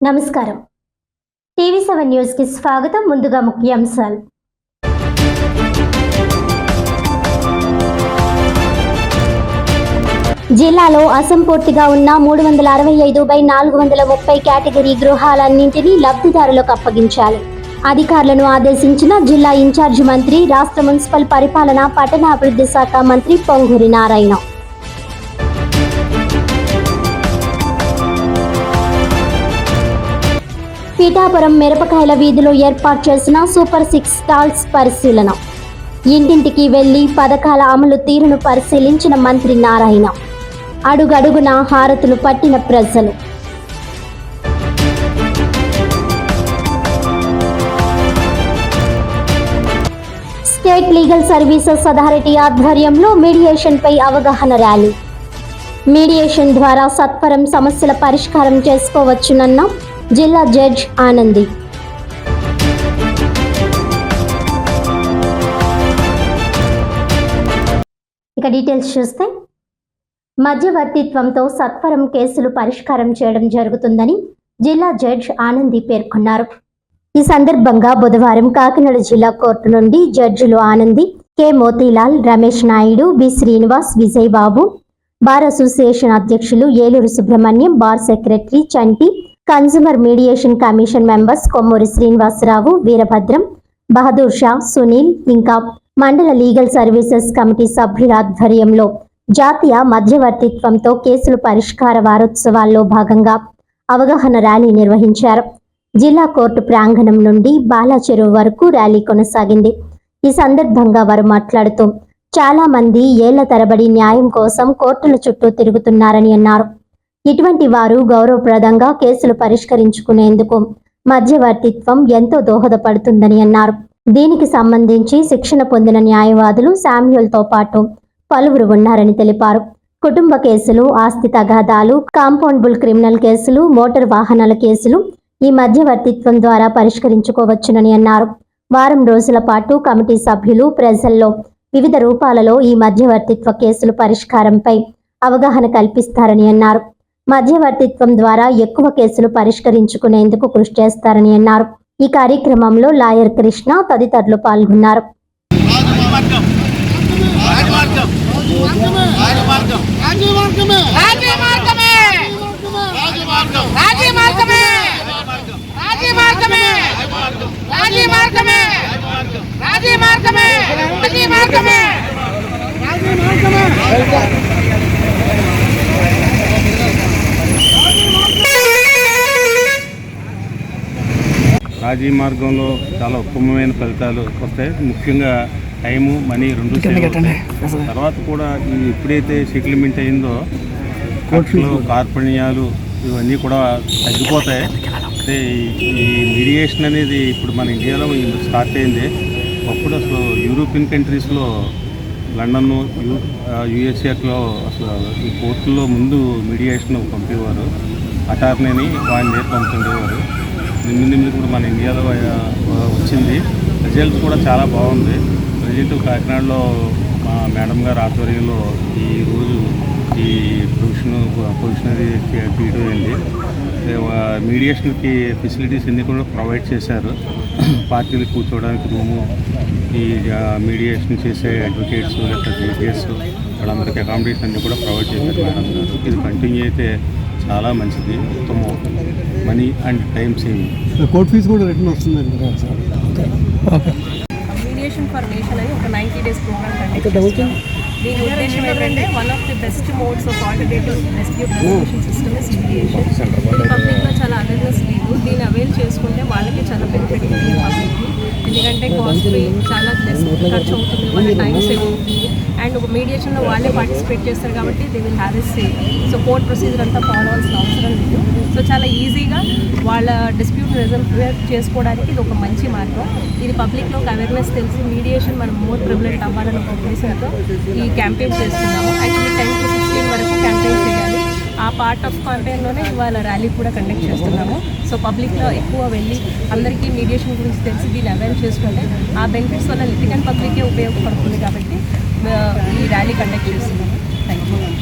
నమస్కారం. TV seven న్యూస్కి స్వాగతం ముందుగా ముఖ్యాంశాలు. జిల్లాలో అసంపూర్తిగా ఉన్న మూడు వందల అరవై ఐదు బై నాలుగు వందల ముప్పై కేటగిరీ గృహాలన్నింటినీ లబ్ధిదారులకు అప్పగించాలి. అధికారులను ఆదేశించిన జిల్లా ఇన్ఛార్జి మంత్రి రాష్ట్ర మున్సిపల్ పరిపాలన పట్టణాభివృద్ధి శాఖ మంత్రి పొంగూరి నారాయణ. పీఠాపురం మిరపకాయల వీధిలో ఏర్పాటు చేసిన సూపర్ సిక్స్ స్టాల్స్ పరిశీలన. ఇంటింటికి వెళ్ళి పథకాల అమలు తీరును పరిశీలించిన మంత్రి నారాయణ. అడుగడుగున హారతులు పట్టిన ప్రజలు. స్టేట్ లీగల్ సర్వీసెస్ అథారిటీ ఆధ్వర్యంలో మీడియేషన్ పై అవగాహన ర్యాలీ. మీడియేషన్ ద్వారా సత్వరం సమస్యల పరిష్కారం చేసుకోవచ్చునన్న జిల్లా జడ్జ్ ఆనంది. ఇక డీటెయిల్స్ చూస్తే మధ్యవర్తిత్వంతో సత్వరం కేసులు పరిష్కారం చేయడం జరుగుతుందని జిల్లా జడ్జ్ ఆనంది పేర్కొన్నారు. ఈ సందర్భంగా బుధవారం కాకినాడ జిల్లా కోర్టు నుండి జడ్జిలు Anandi K. Motilal Ramesh Naidu B. Srinivas Vijay Babu bar association అధ్యక్షులు Eluru Subrahmanyam bar secretary Chanti consumer mediation commission members Kommuri Srinivasarao Veerabhadram Bahadur Shah Sunil ఇంకా మండల లీగల్ సర్వీసెస్ కమిటీ సభ్యుల ఆధ్వర్యంలో జాతీయ మధ్యవర్తిత్వంతో కేసుల పరిష్కార వారోత్సవాల్లో భాగంగా అవగాహన ర్యాలీ నిర్వహించారు. జిల్లా కోర్టు ప్రాంగణం నుండి బాలా చెరువు వరకు ర్యాలీ కొనసాగింది. ఈ సందర్భంగా వారు మాట్లాడుతూ చాలా మంది ఏళ్ళ తరబడి న్యాయం కోసం కోర్టుల చుట్టూ తిరుగుతున్నారని అన్నారు. ఇటువంటి వారు గౌరవప్రదంగా కేసులు పరిష్కరించుకునేందుకు మధ్యవర్తిత్వం ఎంతో దోహదపడుతుందని అన్నారు. దీనికి సంబంధించి శిక్షణ పొందిన న్యాయవాదులు శామ్యుల్తో పాటు పలువురు ఉన్నారని తెలిపారు. కుటుంబ కేసులు ఆస్తి తగాదాలు కాంపౌండబుల్ క్రిమినల్ కేసులు మోటార్ వాహనాల కేసులు ఈ మధ్యవర్తిత్వం ద్వారా పరిష్కరించుకోవచ్చునని అన్నారు. వారం రోజుల పాటు కమిటీ సభ్యులు ప్రజల్లో వివిధ రూపాలలో ఈ మధ్యవర్తిత్వ కేసులు పరిష్కారంపై అవగాహన కల్పిస్తారని అన్నారు. మధ్యవర్తిత్వం ద్వారా ఎక్కువ కేసులు పరిష్కరించుకునేందుకు కృషి చేస్తారని అన్నారు. ఈ కార్యక్రమంలో లాయర్ కృష్ణ తదితరులు పాల్గొన్నారు. రాజీ మార్గంలో చాలా ఉత్తమమైన ఫలితాలు వస్తాయి. ముఖ్యంగా టైము మనీ రెండు. తర్వాత కూడా ఈ ఎప్పుడైతే సెటిల్మెంట్ అయిందో ఖర్చులు కార్పణ్యాలు ఇవన్నీ కూడా తగ్గిపోతాయి. అంటే ఈ- మీడియేషన్ అనేది ఇప్పుడు మన ఇండియాలో స్టార్ట్ అయింది. అప్పుడు అసలు యూరోపియన్ కంట్రీస్లో లండన్ యూ యుఎస్ఏలో అసలు ఈ కోర్టుల్లో ముందు మీడియేషన్ పంపేవారు. అటార్నీని వాడిని పంపించేవారు నిమ్మి నిమ్మి కూడా మన ఇండియాలో వచ్చింది. రిజల్ట్ కూడా చాలా బాగుంది. రిజల్ట్ కాకినాడలో మా మేడం గారు ఆధ్వర్యంలో ఈ రోజు ఈ ప్రొవిషన్ పొజిషన్ అది అయింది. మీడియేషన్కి ఫెసిలిటీస్ అన్నీ కూడా ప్రొవైడ్ చేశారు. పార్టీలు కూర్చోవడానికి రూము ఈ మీడియేషన్ చేసే అడ్వకేట్స్ లేకపోతే జడ్జెస్ వాళ్ళందరికీ అకామిడేషన్ అన్నీ కూడా ప్రొవైడ్ చేశారు మేడం గారు. ఇది కంటిన్యూ అయితే చాలా మంచిది. ఉత్తమం money and time saving. Court fee కూడా రిటర్న్ వస్తుందండి మీడియేషన్ ఫర్ నేషన్ అని ఒక నైంటీ డేస్ ప్రోగ్రామ్ కండక్ట్ దీని ఉద్దేశం ఏంటంటే one of the best modes of alternative dispute resolution system is mediation పబ్లిక్లో చాలా అవేర్నెస్ లేదు దీన్ని అవైల్ చేసుకుంటే వాళ్ళకి చాలా బెనిఫిట్ ఎందుకంటే కాస్ట్ చాలా లెస్ ఖర్చు అవుతుంది వాళ్ళ టైం సేవ్ అవుతుంది. అండ్ ఒక మీడియేషన్లో వాళ్ళే పార్టిసిపేట్ చేస్తారు కాబట్టి they will have as save so court procedure అంతా ఫాలో అవ్వాల్సిన అవసరం లేదు. సో చాలా ఈజీగా వాళ్ళ డిస్ప్యూట్ రిజల్వ్ చేసుకోవడానికి ఇది ఒక మంచి మార్గం. ఇది పబ్లిక్లో ఒక అవేర్నెస్ తెలిసి మీడియేషన్ మనం మోర్ ప్రివిలెంట్ అవ్వాలని ఒక ఉద్దేశంతో ఈ క్యాంపెయిన్ చేస్తున్నాము. యాక్చువల్లీ టెన్ టు సిక్స్టీన్ వరకు క్యాంపెయిన్ చేయాలి. ఆ పార్ట్ ఆఫ్ క్యాంపెయిన్లోనే ఇవాళ ర్యాలీ కూడా కండక్ట్ చేస్తున్నాము. సో పబ్లిక్లో ఎక్కువ వెళ్ళి అందరికీ మీడియేషన్ గురించి తెలిసి వీళ్ళు అవైల్ చేసుకుంటే ఆ బెనిఫిట్స్ వల్ల లిటికన్ పబ్లికే ఉపయోగపడుతుంది కాబట్టి ఈ ర్యాలీ కండక్ట్ చేస్తున్నాము.